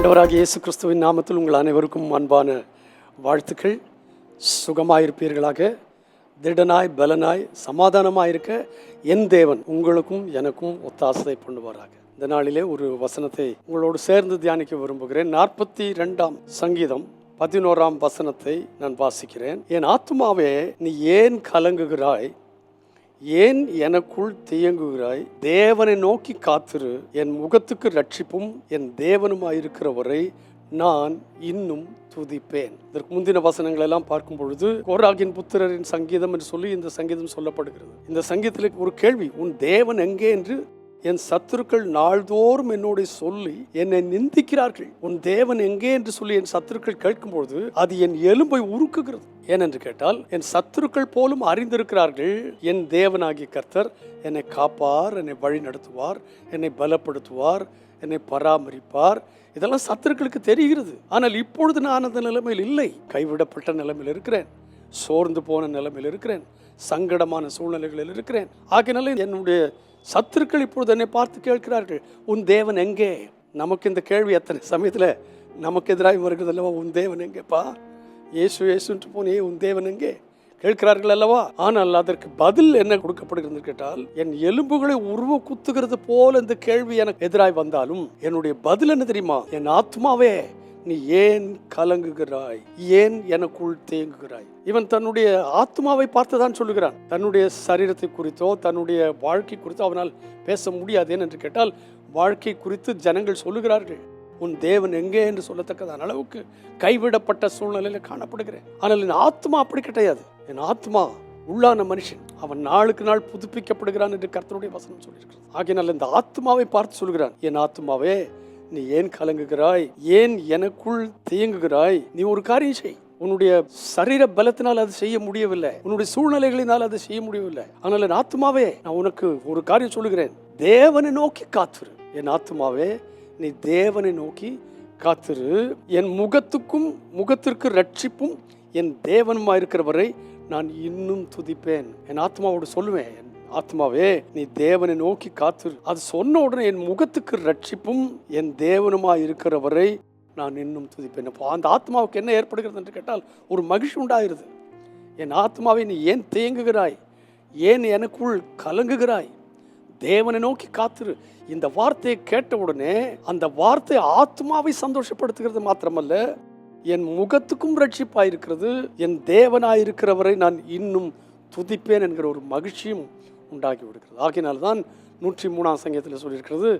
ஆண்டவராக இயேசு கிறிஸ்துவின் நாமத்தில் உங்கள் அனைவருக்கும் அன்பான வாழ்த்துக்கள். சுகமாயிருப்பீர்களாக. திருடனாய் பலனாய் சமாதானமாக இருக்க என் தேவன் உங்களுக்கும் எனக்கும் ஒத்தாசை பண்ணுவாராக. இந்த நாளிலே ஒரு வசனத்தை உங்களோடு சேர்ந்து தியானிக்க விரும்புகிறேன். நாற்பத்தி ரெண்டாம் சங்கீதம் பதினோராம் வசனத்தை நான் வாசிக்கிறேன். என் ஆத்துமாவே நீ ஏன் கலங்குகிறாய்? ஏன் எனக்குள் தியங்குகிறாய்? தேவனை நோக்கி காத்திரு. என் முகத்துக்கு ரட்சிப்பும் என் தேவனுமாயிருக்கிறவரை நான் இன்னும் துதிப்பேன். இதற்கு முந்தின வசனங்கள் எல்லாம் பார்க்கும் பொழுது கோராகின் புத்திரரின் சங்கீதம் என்று சொல்லி இந்த சங்கீதம் சொல்லப்படுகிறது. இந்த சங்கீதத்தில் ஒரு கேள்வி உன் தேவன் எங்கே? என்று என் சத்துருக்கள் நாள்தோறும் என்னோட சொல்லி என்னை நிந்திக்கிறார்கள். உன் தேவன் எங்கே என்று சொல்லி என் சத்துருக்கள் கேட்கும்பொழுது அது என் எலும்பை உருக்குகிறது. ஏனென்று கேட்டால் என் சத்துருக்கள் போலும் அறிந்திருக்கிறார்கள். என் தேவனாகிய கர்த்தர் என்னை காப்பார் என்னை வழி நடத்துவார் என்னை பலப்படுத்துவார் என்னை பராமரிப்பார். இதெல்லாம் சத்துருக்களுக்கு தெரிகிறது. ஆனால் இப்பொழுது நான் அந்த நிலைமையில் இல்லை. கைவிடப்பட்ட நிலைமையில் இருக்கிறேன். சோர்ந்து போன நிலைமையில் இருக்கிறேன். சங்கடமான சூழ்நிலைகளில் இருக்கிறேன். ஆகினால என்னுடைய சத்துருக்கள் இப்பொழுது என்னை பார்த்து கேட்கிறார்கள் உன் தேவன் எங்கே? நமக்கு இந்த கேள்வி எத்தனை சமயத்தில் நமக்கு எதிராக வருகிறது அல்லவா? உன் தேவன் எங்கேப்பா? இயேசு இயேசுன்ட்டு போனே உன் தேவன் எங்கே? கேட்கிறார்கள் அல்லவா? ஆனால் அதற்கு பதில் என்ன கொடுக்கப்படுகிறது கேட்டால் என் எலும்புகளை உருவ குத்துகிறது போல இந்த கேள்வி எனக்கு எதிராய் வந்தாலும் என்னுடைய பதில் என்ன தெரியுமா? என் ஆத்மாவே நீ ஏன் கலங்குகிறாய்? ஏன் எனக்குள் தேங்குகிறாய்? இவன் தன்னுடைய ஆத்மாவை பார்த்துதான் சொல்லுகிறான். தன்னுடைய சரீரத்தை குறித்தோ தன்னுடைய வாழ்க்கை குறித்தோ அவனால் பேச முடியாது என்று கேட்டால் வாழ்க்கை குறித்து ஜனங்கள் சொல்லுகிறார்கள். உன் தேவன் எங்கே என்று சொல்லத்தக்கதான அளவுக்கு கைவிடப்பட்ட சூழ்நிலையில் காணப்படுகிறேன். ஆனால் என் ஆத்மா அப்படி கிடையாது. என் ஆத்மா உள்ளான மனுஷன். அவன் நாளுக்கு நாள் புதுப்பிக்கப்படுகிறான் என்று கர்த்தருடைய வசனம் சொல்லியிருக்கிறான் ஆகையினால் இந்த ஆத்மாவை பார்த்து சொல்கிறான் என் ஆத்மாவே நீ ஏன் கலங்குகிறாய்? ஏன் எனக்குள் தேங்குகிறாய்? நீ ஒரு காரியம் செய். உன்னுடைய சரீர பலத்தினால் அது செய்ய முடியவில்லை. உன்னுடைய சூழ்நிலைகளினால் அது செய்ய முடியவில்லை. ஆனால் என் ஆத்மாவே நான் உனக்கு ஒரு காரியம் சொல்லுகிறேன். தேவனை நோக்கி காத்துரு. என் ஆத்மாவே நீ தேவனை நோக்கி காத்திரு. என் முகத்துக்கும் முகத்திற்கு ரட்சிப்பும் என் தேவனுமா இருக்கிறவரை நான் இன்னும் துதிப்பேன். என் ஆத்மாவோடு சொல்லுவேன். ஆத்மாவே நீ தேவனை நோக்கி காத்திரு. அது சொன்ன உடனே என் முகத்துக்கு ரட்சிப்பும் என் தேவனுமா இருக்கிறவரை நான் இன்னும் துதிப்பேன். அப்போ அந்த ஆத்மாவுக்கு என்ன ஏற்படுகிறது என்று கேட்டால் ஒரு மகிழ்ச்சி உண்டாயிருது என் ஆத்மாவை நீ ஏன் தேங்குகிறாய்? ஏன் எனக்குள் கலங்குகிறாய்? தேவனை நோக்கி காத்திரு. இந்த வார்த்தையை கேட்ட உடனே அந்த வார்த்தை ஆத்மாவை சந்தோஷப்படுத்துகிறது மாத்திரமல்ல என் முகத்துக்கும் ரட்சிப்பாயிருக்கிறது என் தேவனாயிருக்கிறவரை நான் இன்னும் துதிப்பேன் என்கிற ஒரு மகிழ்ச்சியும் உண்டாகி விடுகிறது. ஆகினால் தான் நூற்றி மூணாம் சங்கத்தில் சொல்லியிருக்கிறது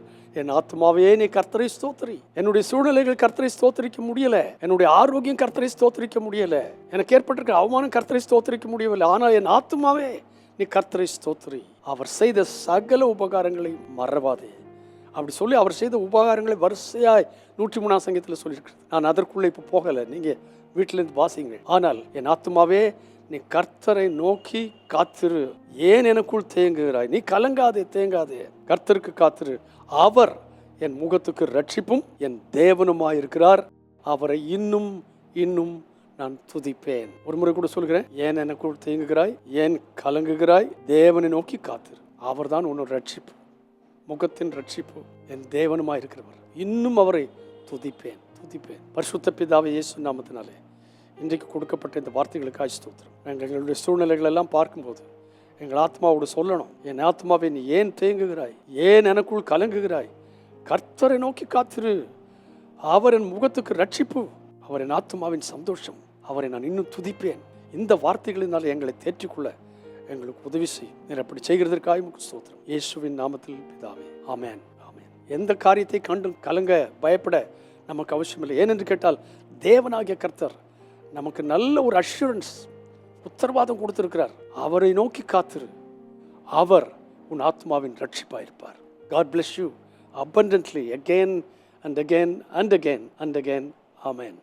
என் ஆத்மாவையே நீ கர்த்தரை ஸ்தோத்திரி. என்னுடைய சூழ்நிலைகள் கர்த்தரை ஸ்தோத்தரிக்க முடியல. என்னுடைய ஆரோக்கியம் கர்த்தரை ஸ்தோத்தரிக்க முடியல. எனக்கு ஏற்பட்டிருக்கிற அவமானம் கர்த்தரை ஸ்தோத்தரிக்க முடியவில்லை. ஆனால் என் ஆத்மாவே நீ கர்த்தரை ஸ்தோத்திரி. அவர் செய்த சகல உபகாரங்களை மறவாதே. அப்படி சொல்லி அவர் செய்த உபகாரங்களை வரிசையாய் நூற்றி மூணாம் சங்கத்தில் சொல்லியிருக்கிறது. நான் அதற்குள்ளே இப்போ போகலை. நீங்கள் வீட்டிலேருந்து வாசிங்க. ஆனால் என் ஆத்மாவே நீ கர்த்தரை நோக்கி காத்திரு. ஏன் எனக்குள் தேங்குகிறாய்? நீ கலங்காதே தேங்காதே. கர்த்தருக்கு காத்திரு. அவர் என் முகத்துக்கு ரட்சிப்பும் என் தேவனுமாயிருக்கிறார். அவரை இன்னும் இன்னும் நான் துதிப்பேன். ஒரு முறை கூட சொல்கிறேன். ஏன் எனக்குள் தேங்குகிறாய்? ஏன் கலங்குகிறாய்? தேவனை நோக்கி காத்திரு. அவர்தான் உன்னோட ரட்சிப்பு முகத்தின் ரட்சிப்பு என் தேவனுமாயிருக்கிறவர். இன்னும் அவரை துதிப்பேன் துதிப்பேன். பரிசுத்த பிதாவை இயேசு நாமத்தினாலே. இன்றைக்கு கொடுக்கப்பட்ட இந்த வார்த்தைகளுக்காக ஸ்தோத்திரம். நாங்கள் எங்களுடைய சூழ்நிலைகள் எல்லாம் பார்க்கும்போது எங்கள் ஆத்மாவோடு சொல்லணும். என் ஆத்மாவை நீ ஏன் தேங்குகிறாய்? ஏன் எனக்குள் கலங்குகிறாய்? கர்த்தரை நோக்கி காத்திரு. அவர் என் முகத்துக்கு ரட்சிப்பு. அவரின் ஆத்மாவின் சந்தோஷம். அவரை நான் இன்னும் துதிப்பேன். இந்த வார்த்தைகளினால் எங்களை தேற்றிக்கொள்ள எங்களுக்கு உதவி செய்யும். நீர் அப்படி செய்கிறதற்காக உமக்கு ஸ்தோத்திரம். இயேசுவின் நாமத்தில் பிதாவே. ஆமேன். ஆமேன். எந்த காரியத்தை கண்டும் கலங்க பயப்பட நமக்கு அவசியம் இல்லை ஏனென்று கேட்டால் தேவனாகிய கர்த்தர் நமக்கு நல்ல ஒரு அஷூரன்ஸ் உத்தரவாதம் கொடுத்துருக்கிறார். அவரை நோக்கி காத்திரு. அவர் உன் ஆத்மாவின் ரட்சிப்பாயிருப்பார். God bless you abundantly again and again and again and again. Amen.